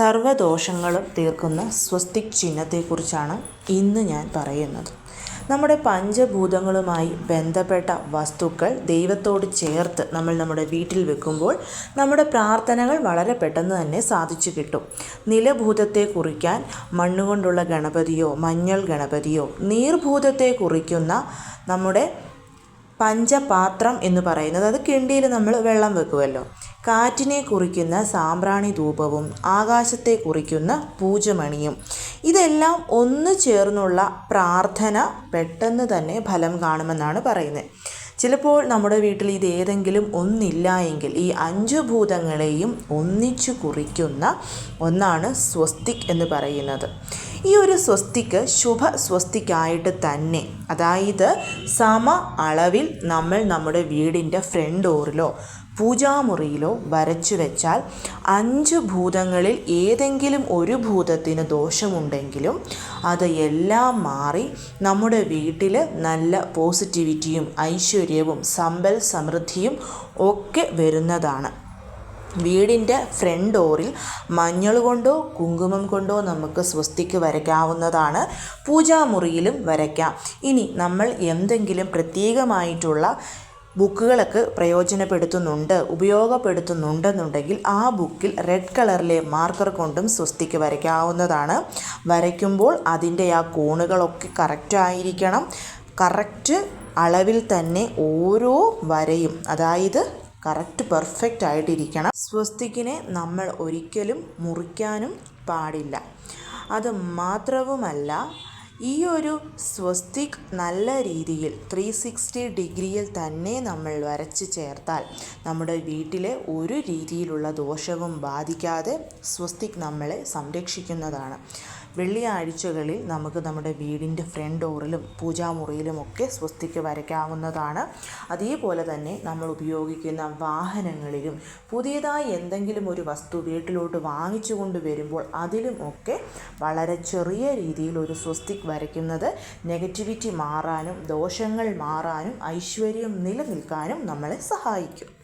സർവദോഷങ്ങളും തീർക്കുന്ന സ്വസ്തിക് ചിഹ്നത്തെക്കുറിച്ചാണ് ഇന്ന് ഞാൻ പറയുന്നത്. നമ്മുടെ പഞ്ചഭൂതങ്ങളുമായി ബന്ധപ്പെട്ട വസ്തുക്കൾ ദൈവത്തോട് ചേർത്ത് നമ്മൾ നമ്മുടെ വീട്ടിൽ വെക്കുമ്പോൾ നമ്മുടെ പ്രാർത്ഥനകൾ വളരെ പെട്ടെന്ന് തന്നെ സാധിച്ചു കിട്ടും. നിലഭൂതത്തെ കുറിക്കാൻ മണ്ണുകൊണ്ടുള്ള ഗണപതിയോ മഞ്ഞൾ ഗണപതിയോ നീർഭൂതത്തെ കുറിക്കുന്ന നമ്മുടെ പഞ്ചപാത്രം എന്ന് പറയുന്നത് അത് കിണ്ടിയിൽ നമ്മൾ വെള്ളം വെക്കുമല്ലോ. കാറ്റിനെ കുറിക്കുന്ന സാമ്പ്രാണി ധൂപവും ആകാശത്തെ കുറിക്കുന്ന പൂജമണിയും. ഇതെല്ലാം ഒന്ന് ചേർന്നുള്ള പ്രാർത്ഥന പെട്ടെന്ന് തന്നെ ഫലം കാണുമെന്നാണ് പറയുന്നത്. ചിലപ്പോൾ നമ്മുടെ വീട്ടിൽ ഇത് ഏതെങ്കിലും ഒന്നില്ല എങ്കിൽ ഈ അഞ്ചു ഭൂതങ്ങളെയും ഒന്നിച്ചു കുറിക്കുന്ന ഒന്നാണ് സ്വസ്തിക് എന്ന് പറയുന്നത്. ഈ ഒരു സ്വസ്തിക്ക് ശുഭ സ്വസ്തിക്കായിട്ട് തന്നെ അതായത് സമ അളവിൽ നമ്മൾ നമ്മുടെ വീടിന്റെ ഫ്രണ്ട് ഡോറിലോ പൂജാമുറിയിലോ വരച്ചു വെച്ചാൽ അഞ്ച് ഭൂതങ്ങളിൽ ഏതെങ്കിലും ഒരു ഭൂതത്തിന് ദോഷമുണ്ടെങ്കിലും അത് എല്ലാം മാറി നമ്മുടെ വീട്ടിൽ നല്ല പോസിറ്റിവിറ്റിയും ഐശ്വര്യവും സമ്പൽ സമൃദ്ധിയും ഒക്കെ വരുന്നതാണ്. വീടിന്റെ ഫ്രണ്ട് ഡോറിൽ മഞ്ഞൾ കൊണ്ടോ കുങ്കുമം കൊണ്ടോ നമുക്ക് സ്വസ്തിക്ക് വരയ്ക്കാവുന്നതാണ്. പൂജാമുറിയിലും വരയ്ക്കാം. ഇനി നമ്മൾ എന്തെങ്കിലും പ്രത്യേകമായിട്ടുള്ള ബുക്കുകളൊക്കെ പ്രയോജനപ്പെടുത്തുന്നുണ്ട് ഉപയോഗപ്പെടുത്തുന്നുണ്ടെന്നുണ്ടെങ്കിൽ ആ ബുക്കിൽ റെഡ് കളറിലെ മാർക്കർ കൊണ്ടും സ്വസ്തിക്ക് വരയ്ക്കാവുന്നതാണ്. വരയ്ക്കുമ്പോൾ അതിന്റെ ആ കോണുകളൊക്കെ കറക്റ്റായിരിക്കണം കറക്റ്റ് അളവിൽ തന്നെ ഓരോ വരയും അതായത് കറക്റ്റ് പെർഫെക്റ്റ് ആയിട്ടിരിക്കണം. സ്വസ്തിക്കിനെ നമ്മൾ ഒരിക്കലും മുറിക്കാനും പാടില്ല. അത് മാത്രവുമല്ല ഈ ഒരു സ്വസ്തിക് നല്ല രീതിയിൽ ത്രീ സിക്സ്റ്റി ഡിഗ്രിയിൽ തന്നെ നമ്മൾ വരച്ച് ചേർത്താൽ നമ്മുടെ വീട്ടിലെ ഒരു രീതിയിലുള്ള ദോഷവും ബാധിക്കാതെ സ്വസ്തിക് നമ്മളെ സംരക്ഷിക്കുന്നതാണ്. വെള്ളിയാഴ്ചകളിൽ നമുക്ക് നമ്മുടെ വീടിന്റെ ഫ്രണ്ട് ഡോറിലും പൂജാമുറിയിലും ഒക്കെ സ്വസ്തിക്ക് വരയ്ക്കാവുന്നതാണ്. അതേപോലെ തന്നെ നമ്മൾ ഉപയോഗിക്കുന്ന വാഹനങ്ങളിലും പുതിയതായി എന്തെങ്കിലും ഒരു വസ്തു വീട്ടിലോട്ട് വാങ്ങിച്ചു കൊണ്ടുവരുമ്പോൾ അതിലും ഒക്കെ വളരെ ചെറിയ രീതിയിൽ ഒരു സ്വസ്തിക് വരയ്ക്കുന്നത് നെഗറ്റിവിറ്റി മാറാനും ദോഷങ്ങൾ മാറാനും ഐശ്വര്യം നിലനിൽക്കാനും നമ്മളെ സഹായിക്കും.